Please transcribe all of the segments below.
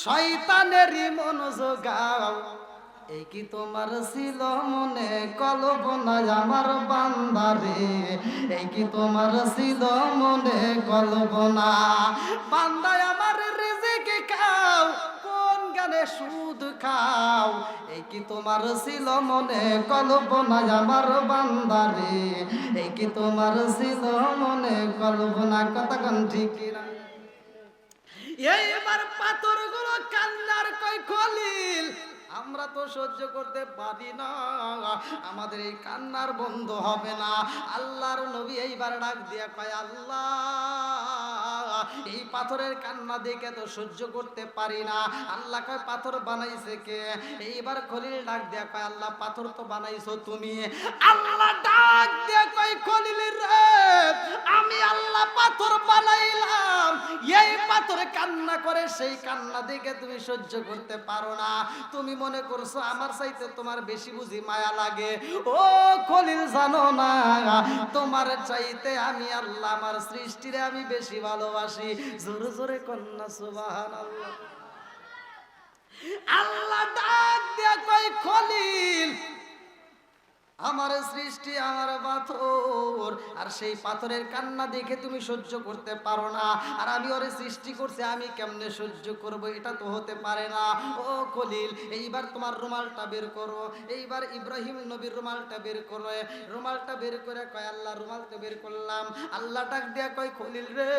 শয়তানেরই মন যোগাও এই কি তোমার ছিল মনে কল্পনায় আমার বান্দারে? এই কি তোমার ছিল মনে কল্পনা বান্দায় আমার রিজিকে খাও, কোন গানে সুদ খাও? এই কি তোমার ছিল মনে কল্পনায় আমার বান্দারে? এই কি তোমার ছিল মনে কল্পনা কথা কোন ঠিক এইবার পাথরগুলো কান্নার কই খলিল? আমরা তো সহ্য করতে পারি না। আমাদের এই কান্নার বন্ধ হবে না। আল্লাহর নবী এইবার ডাক দিয়া কয়, আল্লাহ। এই পাথরের কান্না দেখে তো সহ্য করতে পারি না। আল্লাহ কয়, পাথর বানাইছে কে? এইবার খলিল ডাক দিয়া কয়, আল্লাহ, পাথর তো বানাইছো তুমি। আল্লাহ ডাক দিয়া কয়, খলিল রে, আমি আল্লাহ পাথর বানাইলাম। এই পাথরে কান্না করে সেই কান্না দেখে তুমি সহ্য করতে পারো না। তুমি মনে করছ আমার চাইতে তোমার বেশি বুঝি মায়া লাগে। ও খলিল, জানো না, তোমার চাইতে আমি আল্লাহ, আমার সৃষ্টিরে আমি বেশি ভালোবাসি। জোরে জোরে কন্যা সুবাহান আল্লাহ আল্লাহ ডাক দিয়া কই খলিল আমার সৃষ্টি, আমার পাথর। আর সেই পাথরের কান্না দেখে তুমি সহ্য করতে পারো না। আর আমি ওরে সৃষ্টি করছি, আমি কেমনে সহ্য করব? এটা তো হতে পারে না। ও খলিল, এইবার তোমার রুমালটা বের করো। এইবার ইব্রাহিম নবীর রুমালটা বের করো। রুমালটা বের করে কয়, আল্লাহ রুমালটা বের করলাম। আল্লাহ ডাক দিয়া কয়, খলিল রে,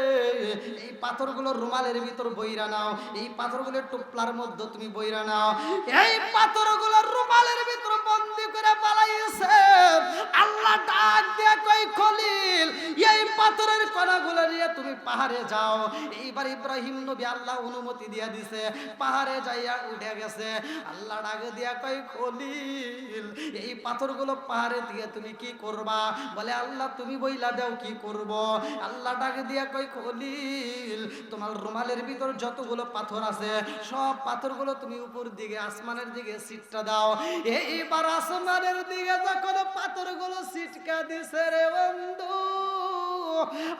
এই পাথরগুলো রুমালের ভিতর বইরা নাও। এই পাথরগুলো টুপলার মধ্যে তুমি বইরা নাও। এই পাথরগুলো রুমালের ভিতর বন্দি করে পালাইছে। তুমি পাহাড়ে যাও। এইবার ইব্রাহিম নবী আল্লাহ অনুমতি দিয়া দিছে, পাহাড়ে যাইয়া উঠে গেছে। আল্লাহ ডাক দিয়া কই খলিল, এই পাথরগুলো পাহাড়ে দিয়ে তুমি কি করবা? বলে, আল্লাহ, তুমি বইলা দাও, কি করব? আল্লাহ ডাক দিয়া কই খলিল, তোমার রুমালের ভিতর যতগুলো পাথর আছে, সব পাথরগুলো তুমি উপর দিকে, আসমানের দিকে সিটটা দাও। এইবার আসমানের দিকে যখন পাথরগুলো সিটকা দিছে রে বন্ধু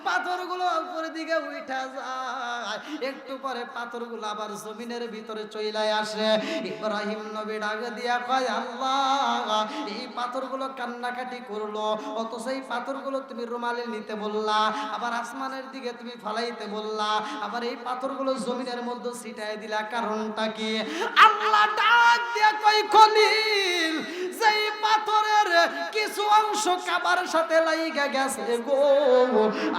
পাথরগুলো উপর দিকে উঠা যায়। একটু পরে পাথরগুলো আবার জমিনের ভিতরে চইলায় আসে। ইব্রাহিম নবী ডাক দিয়া কয়, আল্লাহ, এই পাথরগুলো কান্নাকাটি করল। অত সেই পাথরগুলো তুমি রুমালে নিতে বললা, আবার আসমানের দিকে তুমি ফালাইতে বললা, আবার এই পাথরগুলো জমিনের মধ্যে ছিটায় দিলা। কারণটা কি? আল্লাহ ডাক দিয়া কয়, খলিল যেই পাথরের কিছু অংশ কাবার সাথে লাইগা গেছে গো।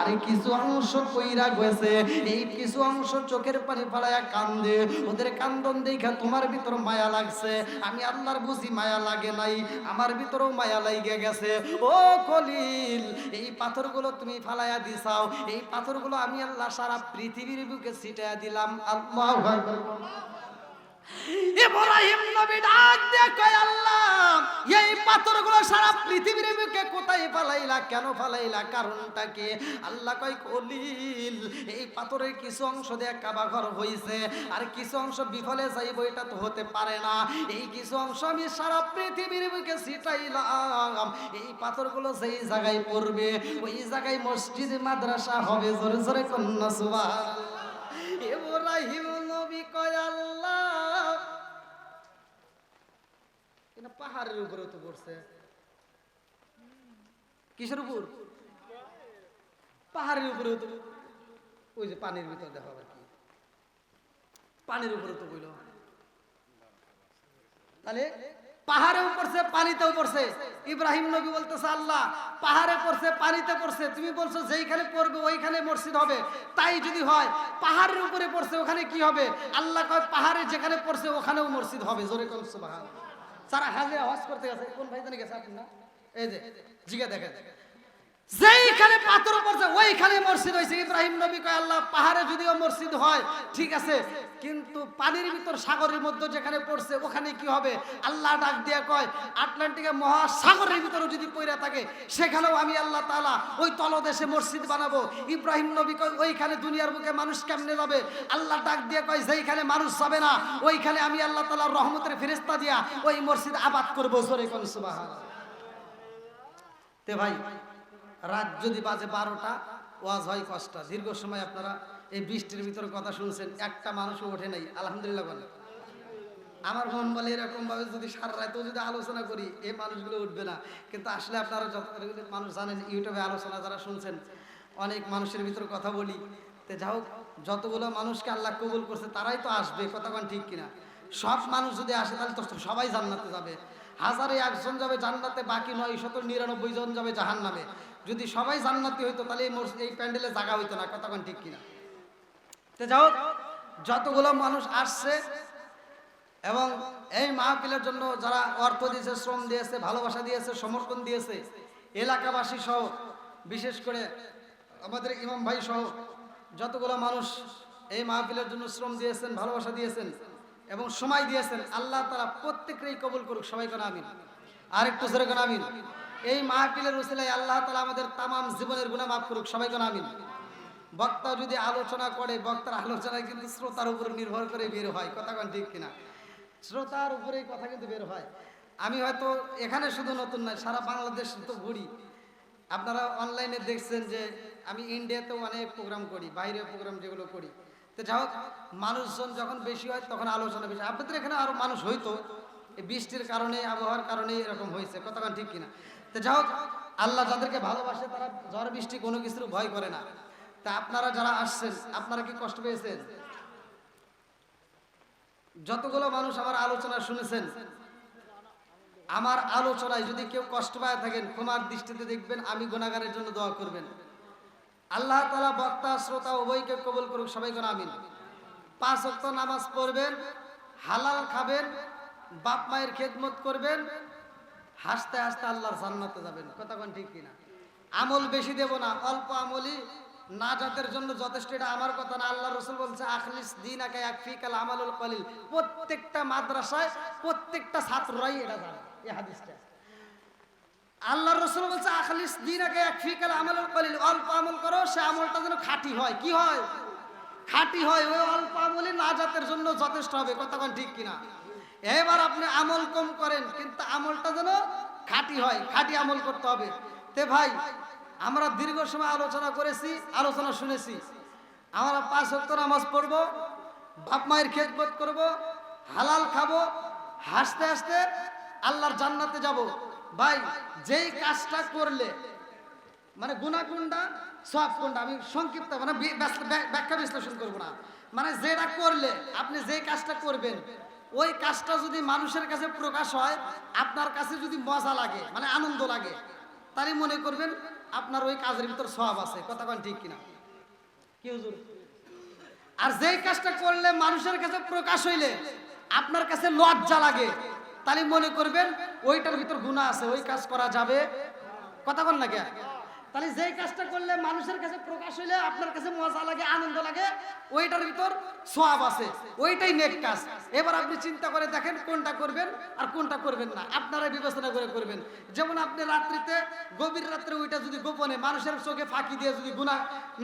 আর কিছু অংশ কইরা গেছে, এই কিছু অংশ চোখের পানি ফালায়া কান্দে। ওদের কান্দন দেখা তোমার ভিতর মায়া লাগছে, আমি আল্লাহর বুঝি মায়া লাগে নাই, আমার ভিতরেও মায়া লাইগে গেছে। ও কলিল এই পাথরগুলো তুমি ফালায়া দিছাও, এই পাথরগুলো আমি আল্লাহ সারা পৃথিবীর বুকে ছিটায়া দিলাম। আল্লাহ ইব্রাহিম নবী ডাক দিয়ে কয়, আল্লাহ, এই পাথরগুলো সারা পৃথিবীর বুকে কোথায় ফালাইলা? কেন ফালাইলা? কারণটা কি? আল্লাহ কয় কলিল এই পাথরের কিছু অংশ দিয়ে কাবা ঘর হইছে। আর কিছু অংশ বিফলে যাইব, এটা তো হতে পারে না। এই কিছু অংশ আমি সারা পৃথিবীর বুকে ছিটাইলাম। এই পাথরগুলো যেই জায়গায় পড়বে, ওই জায়গায় মসজিদ, মাদ্রাসা হবে। জোরে জোরে কন্যা সুবহানাল্লাহ। ইব্রাহিম নবী কয়, আল্লাহ পাহাড়ের উপরে তো পড়ছে। কিসের উপর? পাহাড়ের উপরে তো ওই যে পানির ভিতর দেখা আর কি। পানির উপরে তো বইল তাহলে পাহাড়েও পড়ছে, পানিতেও পড়ছে। ইব্রাহিম নবী বলতেছে, আল্লাহ, পাহাড়ে পড়ছে, পানিতে পড়ছে। তুমি বলছো যেইখানে পড়বে ওইখানে মসজিদ হবে। তাই যদি হয়, পাহাড়ের উপরে পড়ছে, ওখানে কি হবে? আল্লাহ কয়, পাহাড়ে যেখানে পড়ছে, ওখানেও মসজিদ হবে। জোরে কোন সুবহান সারা হাজে হজ করতে গেছে, কোন ভাই জানি গেছে আপনি না এই যে জিগা দেখেন। যেইখানে পাথর পড়ছে ওইখানে মসজিদ হয়েছে। ইব্রাহিম নবী কয়, আল্লাহ, পাহাড়ে যদিও মসজিদ হয়, ঠিক আছে, কিন্তু পানির ভিতর সাগরের মধ্যে যেখানে পড়ছে, ওখানে কি হবে? আল্লাহ ডাক দিয়া কয় আটলান্টিকের মহাসাগরের ভিতরে যদি পইরা থাকে, সেখানেও আমি আল্লাহ তালা ওই তলদেশে মসজিদ বানাবো। ইব্রাহিম নবী কয়, ওইখানে দুনিয়ার বুকে মানুষ কেমনে যাবে আল্লাহ ডাক দিয়া কয়, যেইখানে মানুষ যাবে না, ওইখানে আমি আল্লাহ তাআলার রহমতের ফেরেশতা দিয়া ওই মসজিদ আবাদ করব। জোরে কোন, সুবহানাল্লাহ। তে ভাই রাত যদি বাজে বারোটা, ওয়াজ হয় কষ্টা দীর্ঘ সময় আপনারা এই বৃষ্টির ভিতরে কথা শুনছেন, একটা মানুষও ওঠে নাই, আলহামদুলিল্লাহ বলে আমার মন বলে এরকম ভাবে যদি সারা রাতেও যদি আলোচনা করি এই মানুষগুলো উঠবে না। কিন্তু আসলে আপনারা যত মানুষ জানেন, ইউটিউবে আলোচনা যারা শুনছেন, অনেক মানুষের ভিতরে কথা বলি। তো যাই হোক, যতগুলো মানুষকে আল্লাহ কবুল করছে, তারাই তো আসবে, কথা কতক্ষণ ঠিক কিনা। সব মানুষ যদি আসে, তাহলে তো সবাই জান্নাতে যাবে। হাজারে একজন যাবে জান্নাতে, বাকি নয় শত নিরানব্বই জন যাবে জাহান নামে যদি সবাই জান্নাতি হইতো, তাহলে এই এই প্যান্ডেলে জায়গা হইতো না। কতক্ষণ ঠিক কিনা? তো হোক, যতগুলো মানুষ আসছে এবং এই মাহফিলের জন্য যারা অর্থ দিয়েছে, শ্রম দিয়েছে, ভালোবাসা দিয়েছে, সমর্থন দিয়েছে, এলাকাবাসী সহ, বিশেষ করে আমাদের ইমাম ভাই সহ, যতগুলো মানুষ এই মাহফিলের জন্য শ্রম দিয়েছেন, ভালোবাসা দিয়েছেন এবং সময় দিয়েছেন, আল্লাহ তারা প্রত্যেকেরই কবুল করুক। সবাই কেন আমিন। আর একটু জোরে কেন আমিন। এই মাহফিলের উসিলায় আল্লাহ তালা আমাদের তামাম জীবনের গুণা মাফ করুক, সবাই কেন আমিন। বক্তা যদি আলোচনা করে, বক্তার আলোচনায় কিন্তু শ্রোতার উপর নির্ভর করে বের হয়, কথা কোন ঠিক কিনা? শ্রোতার উপরে কথা কিন্তু বের হয়। আমি হয়তো এখানে শুধু নতুন নয়, সারা বাংলাদেশ তো ঘুরি আপনারা অনলাইনে দেখছেন যে আমি ইন্ডিয়াতেও অনেক প্রোগ্রাম করি, বাইরে প্রোগ্রাম যেগুলো করি। তো যাই হোক, মানুষজন যখন বেশি হয় তখন আলোচনা বেশি আপনাদের এখানে আরও মানুষ হইতো বৃষ্টির কারণে, আবহাওয়ার কারণে এরকম হয়েছে কতক্ষণ ঠিক কিনা? তো যাই হোক, আল্লাহ যাদেরকে ভালোবাসে তারা ঝড়, বৃষ্টি কোনো কিছুর ভয় করে না। তা আপনারা যারা আসছেন, আপনারা কি কষ্ট পেয়েছেন? যতগুলো মানুষ আমার আলোচনা শুনেছেন, আমার আলোচনায় যদি কেউ কষ্ট পায় থাকেন, ক্ষমার দৃষ্টিতে দেখবেন, আমি গুণাগারের জন্য দোয়া করবেন। আল্লাহ তালা বক্তা, শ্রোতা, উভয়কে কবল করুক, সবাই কোন আমিন। পাঁচ অক্ত নামাজ পড়বেন, হালাল খাবেন, বাপ মায়ের খেদমত করবেন হাসতে হাসতে আল্লাহর জান্নাতে যাবেন। কথা ঠিক কিনা? আমল বেশি দেব না, অল্প আমলই। না জাতের জন্য যথেষ্ট, এটা আমার কথা না আল্লাহ রসুল বলছে, আখলিস দিন আকে এক ফিকাল আমালুল কলিল। প্রত্যেকটা মাদ্রাসায় প্রত্যেকটা ছাত্ররাই এটা জানে, এই হাদিসটা। আল্লাহ রসুল বলছে, আখলিস দিন আগে এক ফিকাল আমলুল কলিল। অল্প আমল করো, সে আমলটা যেন খাঁটি হয়। কি হয়? খাঁটি হয়, ওই অল্প আমলই না জাতের জন্য যথেষ্ট হবে। কতক্ষণ ঠিক কিনা? এবার আপনি আমল কম করেন, কিন্তু আমলটা যেন খাঁটি হয়, খাঁটি আমল করতে হবে। তে ভাই, আমরা দীর্ঘ সময় আলোচনা করেছি, আলোচনা শুনেছি। আমরা পাঁচ ওয়াক্ত নামাজ পড়ব, বাপ মায়ের খেদমত করব, হালাল খাব, হাসতে হাসতে আল্লাহর জান্নাতে যাব। ভাই, যেই কাজটা করলে মানে গুণা কোনটা সব কোনটা আমি সংক্ষিপ্ত মানে ব্যাখ্যা বিশ্লেষণ করব না। মানে যেটা করলে, আপনি যে কাজটা করবেন ওই কাজটা যদি মানুষের কাছে প্রকাশ হয় আপনার কাছে যদি মজা লাগে মানে আনন্দ লাগে তারই মনে করবেন আপনার ওই কাজের ভিতর সব আছে। কথা কন ঠিক কিনা? কি হুজুর? আর যেই কাজটা করলে মানুষের কাছে প্রকাশ হইলে আপনার কাছে লজ্জা লাগে তাহলে মনে করবেন ওইটার ভিতর গুণা আছে ওই কাজ করা যাবে। কথা বল না কে তাহলে যেই কাজটা করলে মানুষের কাছে প্রকাশ হইলে আপনার কাছে মজা লাগে, আনন্দ লাগে, ওইটার ভিতর সোয়াব আছে। ওইটাই নেক কাজ। এবার আপনি চিন্তা করে দেখেন কোনটা করবেন আর কোনটা করবেন না। আপনারা বিবেচনা করে করবেন। যেমন আপনি রাত্রিতে, গভীর রাত্রে ওইটা যদি গোপনে মানুষের চোখে ফাঁকি দিয়ে যদি গুণা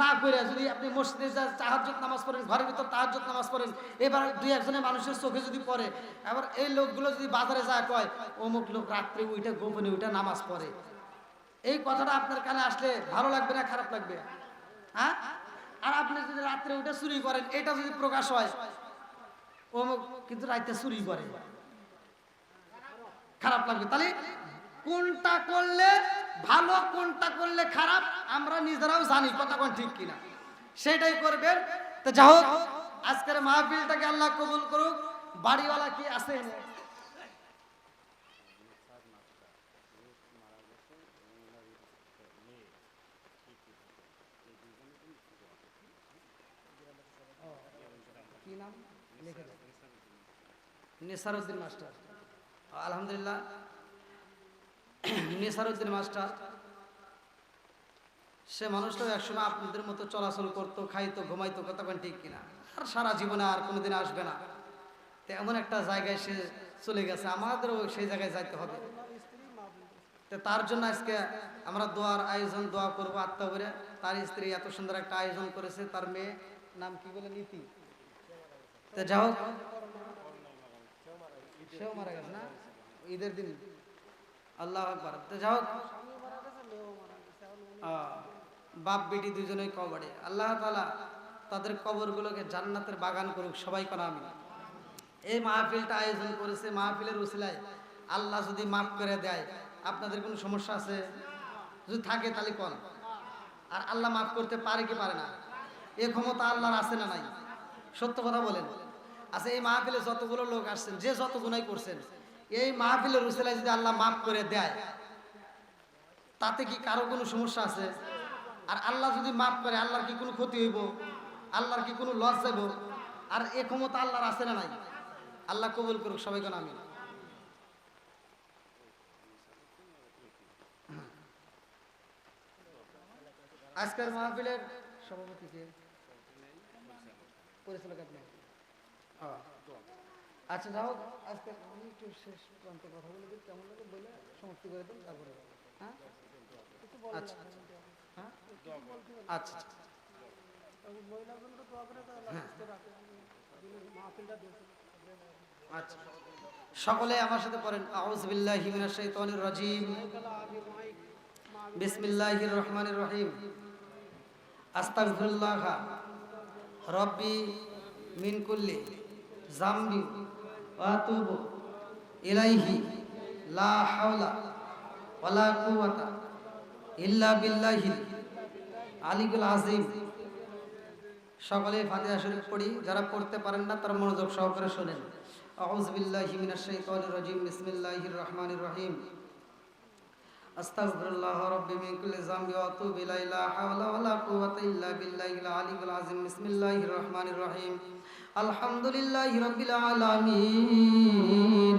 না করে, যদি আপনি মসজিদে তাহাজ্জুদ নামাজ পড়েন, ঘরের ভিতর তাহাজ্জুদ নামাজ পড়েন, এবার দুই একজনের মানুষের চোখে যদি পড়ে, এবার এই লোকগুলো যদি বাজারে যায় কয়, অমুক লোক রাত্রে ওইটা গোপনে ওইটা নামাজ পড়ে। এই কথাটা আপনার কানে আসলে ভালো লাগবে না খারাপ লাগবে? হ্যাঁ? আর আপনি যদি রাত্রে ওইটা চুরি করেন, এটা যদি প্রকাশ হয়, অমুক কিন্তু রাইতে চুরি করে। খারাপ লাগবে। তাহলে কোনটা করলে ভালো, কোনটা করলে খারাপ, আমরা নিজেরাও জানি, কথা কোন ঠিক কিনা। সেটাই করবেন। তো যা হোক, আজকের মাহফিলটাকে আল্লাহ কবুল করুক। বাড়িওয়ালা কি আছে কি নাম লিখে দাও। মাস্টার। আলহামদুলিল্লাহ। মাস্টার, সে মানুষটাও একসময় আপনাদের মতো চলাচল করতো, খাইতো, ঘুমাইতো ঠিক কিনা। আর সারা জীবনে আর কোনোদিন আসবে না। এমন একটা জায়গায় সে চলে গেছে, আমাদেরও সেই জায়গায় যাইতে হবে। তো তার জন্য আজকে আমরা দোয়ার আয়োজন দোয়া করব আত্মা করে তার স্ত্রী এত সুন্দর একটা আয়োজন করেছে, তার মেয়ে নাম কি বলে? নীতি। তো যাই হোক। সেও মারা গেছে না? ঈদের দিন। আল্লাহ আকবার। তো আহ, বাপ বেটি দুজনেই কবাড়ে আল্লাহ তালা তাদের কবরগুলোকে জান্নাতের বাগান করুক সবাই করা আমি এই মাহফিলটা আয়োজন করেছে মাহফিলের উসিলায় আল্লাহ যদি মাফ করে দেয় আপনাদের কোনো সমস্যা আছে? যদি থাকে তাহলে কল আর আল্লাহ মাফ করতে পারে কি পারে না? এ ক্ষমতা আল্লাহর আছে না নাই? সত্য কথা বলেন। আচ্ছা এই মাহফিলে যতগুলো লোক আসছেন, যে যত গুণাই করছেন, এই মাহফিলের উসিলায় যদি আল্লাহ মাফ করে দেয়, তাতে কি কারও কোনো সমস্যা আছে? আর আল্লাহ যদি মাফ করে, আল্লাহর কি কোনো ক্ষতি হইব? আল্লাহর কি কোনো লস যাইব? আর এ ক্ষমতা আল্লাহর আছে না নাই? আল্লাহ কবুল করুক, সবাই কোন আমি আজকের মাহফিলের সভাপতি কে আপনি আচ্ছা যাও আজকে আমি একটু শেষ প্রান্ত কথা বলে দিই কেমন লাগে বলে সমাপ্তি করে দিন তারপরে হ্যাঁ? আচ্ছা। হ্যাঁ? আচ্ছা আচ্ছা। আচ্ছা সকলে আমার সাথে পড়েন। আউজ বিল্লাহি মিনাশ শাইতানির রাজিম। বিসমিল্লাহির রহমানির রহিম। আস্তাগফিরুল্লাহ। রব্বি মিন কুল্লি জামবি ওয়া ইলাইহি লা হাওলা ওয়ালা কুওয়াতা ইল্লা বিল্লাহিল আলিকুল আজিম সকলে ফাতিহা শরীফ পড়ি, যারা পড়তে পারেন না তারা মনোযোগ সহকারে শোনেন। আউযু বিল্লাহি মিনাশ শাইতানির রাজিম, বিসমিল্লাহির রহমানির রহিম। আস্তাগফিরুল্লাহ রাব্বি মিন কুল্লি যামবি ওয়া আতুবু ইলাইহি লা হাওলা ওয়ালা কুওয়াতা ইল্লা বিল্লাহিল আলিয়্যিল আযীম বিসমিল্লাহির রহমানির রহিম আলহামদুলিল্লাহি রাব্বিল আলামিন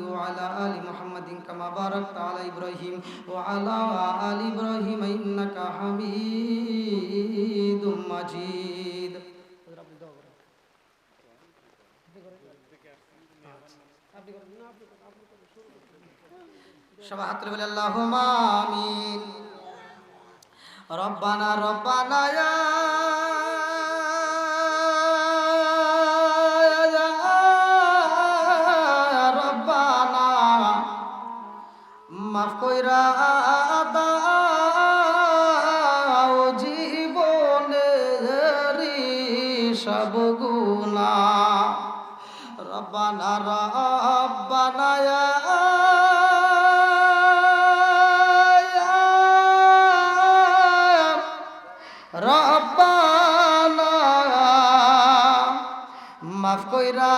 وعلى آل محمد كما باركت على إبراهيم وعلى آل إبراهيم إنك حميد مجيد সবাই হাত তুলে বলে আল্লাহুম্মা আমিন রব্বানা রব্বানা ইয়া কইরা দাও জীবনের সব গুণা। রব্বানা রব্বানা রব্বানা। মাফ কইরা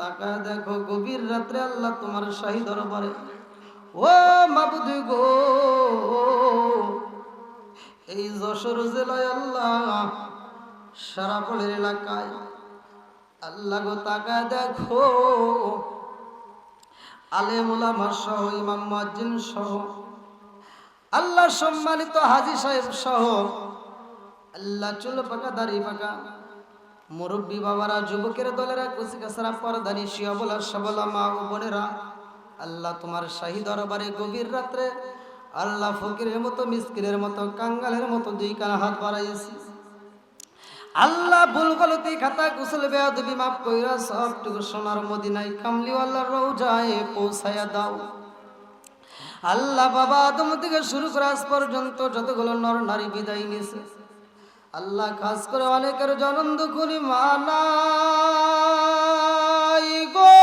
তাকা দেখো গভীর রাত্রে আল্লাহ তোমার শাহী দরবারে। ও মাবুদ গো, এই যশোর জেলায় আল্লাহ সারাপলের এলাকায় আল্লাহ গো তাকা দেখো আলেমুলামা সহ, ইমাম মুয়াজ্জিন সহ, আল্লাহ সম্মানিত হাজি সাহেব সহ, আল্লাহ চুল পাকা, দাড়ি পাকা মুরব্বী বাবারা, যুবকের দলেরা কুচিকাছাড়া পরদানি শিয়াবলা সবলা মা ও বোনেরা, আল্লাহ তোমার শাহী দরবারে গভীর রাত্রে আল্লাহ ফকিরের মতো, মিসকিনের মতো, কাঙ্গালের মতো দুই কান হাত বাড়াইছি আল্লাহ ভুল গলতি, খাতা কুশল বেয়াদবি মাফ কইরা সবটুকু সোনার মদিনাই মদিনায় কামলিওয়াল্লাহ রওজায় পৌঁছায়া দাও। আল্লাহ বাবা, আদম থেকে শুরু করে আজ পর্যন্ত যতগুলো নর নারী বিদায় নিয়েছে আল্লাহ খাস করে অনেকের জনম দুখুরি মানাই গো।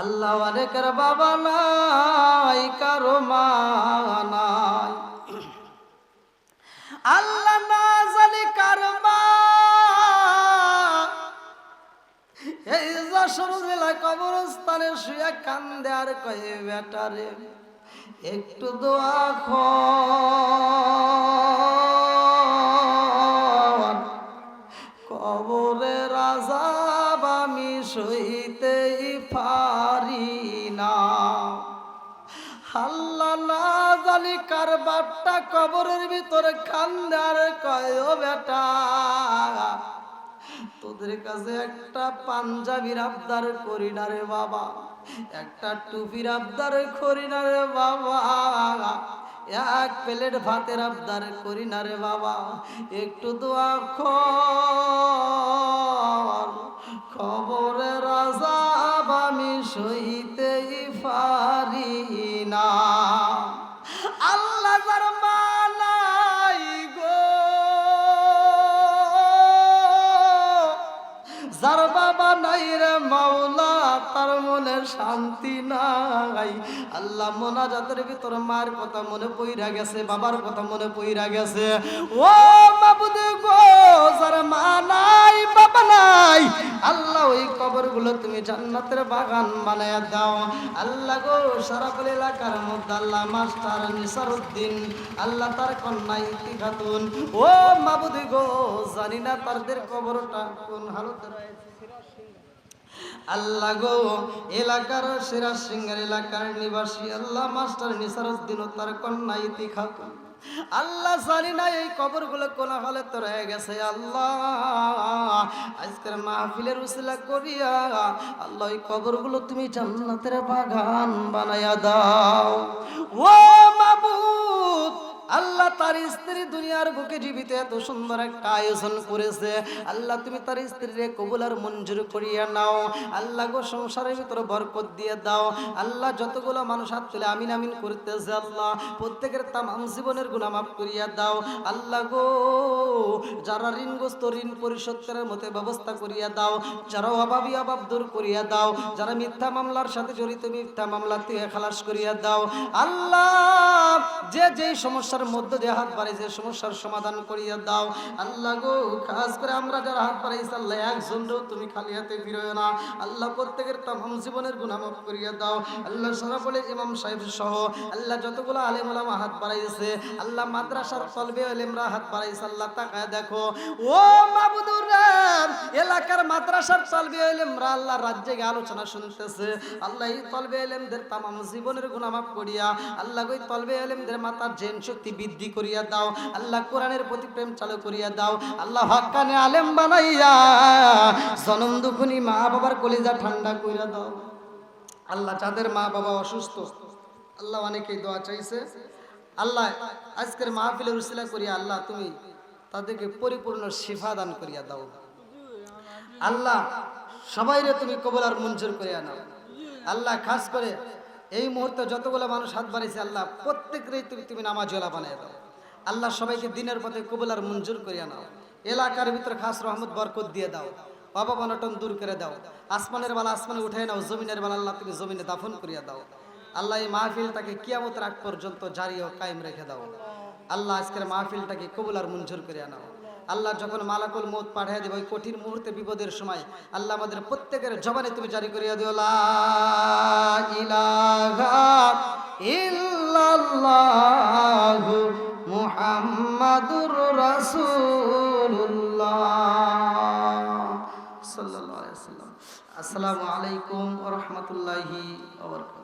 আল্লাহ অনেকের বাবা নাই, কারও মা নাই। আল্লাহ না জানি কার মা। এই যশোর জেলা কবরস্থানে শুয়ে কান্দে আর কয়ে বেটারে একটু দোয়া কর। কবরে রাজাব আমি সইতেই পারি না। হাল্লা না জানি কার বাট্টা, কবরের ভিতরে কান্দার কয় বেটা। তোদের কাছে একটা পাঞ্জাবির আবদার করি না রে বাবা। একটা টুপির আবদার করি না রে বাবা। এক প্লেট ভাতের আবদার করি না রে বাবা। একটু দোয়া খবরে রাজাব আমি সইতেই পারি না। নাই রে মাওলা, তার মনে শান্তি নাই। আল্লাহ মোনাজাতের কথা মনে পইরা গেছে, বাবার কথা মনে পইরা গেছে। ও বাবুদ গো, যার মা নাই, বাবা নাই, আল্লাহ ওই তুমি জান্নাতের বাগান বানায় দাও। আল্লাহ গো সারাফল এলাকার মধ্যে আল্লাহ মাস্টার নিসারউদ্দিন, আল্লাহ তার কন্যা ইতি খাতুন ও মাবুদ গো, জানি না তাদের কবরটা কোন হালতে রয়েছে। আল্লাহ গো, এলাকার সেরা সিংহের এলাকার নিবাসী আল্লাহ মাস্টার নিসারউদ্দিন ও তার কন্যা ইতি খাতুন আল্লাহ জানি না এই কবরগুলো কোন হলে তো রয়ে গেছে, আল্লাহ। আজকের মাহফিলের উসিলা করিয়া আল্লাহ এই কবরগুলো তুমি জান্নাতের বাগান বানায়া দাও। ও মাবুদ আল্লাহ তার স্ত্রী দুনিয়ার বুকে জীবিত এত সুন্দর একটা আয়োজন করেছে। আল্লাহ তুমি তার স্ত্রীরে কবুল আর মঞ্জুর করিয়া নাও। আল্লাহ গো সংসারের ভিতরে বরকত দিয়ে দাও। আল্লাহ যতগুলো মানুষ হাত তুলে আমিন আমিন করতেছে আল্লাহ, প্রত্যেকের তামাম জীবনের গুণা মাফ করিয়া দাও। আল্লাহ গো, যারা ঋণগ্রস্ত ঋণ পরিশোধ করার মতো ব্যবস্থা করিয়া দাও, যারা অভাবী অভাব দূর করিয়া দাও, যারা মিথ্যা মামলার সাথে জড়িত মিথ্যা মামলা থেকে খালাস করিয়া দাও। আল্লাহ, যে যেই সমস্যার মধ্য দিয়ে হাত বাড়াইছে সমস্যার সমাধান করিয়া দাও। আল্লাহ গো, খাস করে আমরা যারা হাত বাড়াইছি, আল্লাহ একজনও তুমি খালি হাতে ফিরো না। আল্লাহ প্রত্যেকের তামাম জীবনের গুনাহ করিয়া দাও। আল্লাহ সরাফলে ইমাম সাহেব সহ, আল্লাহ যতগুলো আলেম ওলামা হাত বাড়াইছে, আল্লাহ মাদ্রাসার তলবে আলেমরা হাত বাড়াইছে, আল্লাহ তাকায় দেখো। ও মাবুদুর এলাকার মাদ্রাসার তলবে আলেমরা আল্লাহ রাজ্যে গিয়ে আলোচনা শুনতেছে। আল্লাহ এই তলবে আলেমদের তামাম জীবনের গুনাহ মাফ করিয়া, আল্লাহ ওই তলবে আলেমদের মাতার জেন শক্তি বৃদ্ধি করিয়া দাও, আল্লাহ কোরআনের প্রতি প্রেম চালু করিয়া দাও, আল্লাহ হক্কানে আলেম বানাইয়া জনম দুখুনি মা বাবার কলিজা ঠান্ডা কইরা দাও। আল্লাহ যাদের মা বাবা অসুস্থ, আল্লাহ অনেকেই দোয়া চাইছে। আল্লাহ আজকের মাহফিলের উসিলা করিয়া আল্লাহ তুমি তাদেরকে পরিপূর্ণ শিফা দান করিয়া দাও। আল্লাহ সবাইরে তুমি কবল আর মঞ্জুর করিয়া নাও। আল্লাহ খাস করে এই মুহূর্তে যতগুলো মানুষ হাত বাড়িয়েছে আল্লাহ প্রত্যেকেরই তুমি তুমি নামাজওয়ালা বানিয়ে দাও। আল্লাহ সবাইকে দিনের পথে কবুল আর মঞ্জুর করিয়া নাও। এলাকার ভিতরে খাস রহমত, বরকত দিয়ে দাও। বাবা বনটন দূর করে দাও। আসমানের বেলা আসমানে উঠে নাও, জমিনের বেলা আল্লাহ তুমি জমিনে দাফন করিয়া দাও। আল্লাহ এই মাহফিলটাকে কিয়ামতের আগ পর্যন্ত জারি ও কায়েম রেখে দাও। আল্লাহ আজকের মাহফিলটাকে কবুলার মঞ্জুর করিয়া নাও। আল্লাহ যখন মালাকুল মৌত পাঠিয়ে দেবে ওই কঠিন মুহূর্তে, বিপদের সময়, আল্লাহ আমাদের প্রত্যেকের জবানে তুমি জারি করিয়া দিও আসসালামু আলাইকুম ওয়া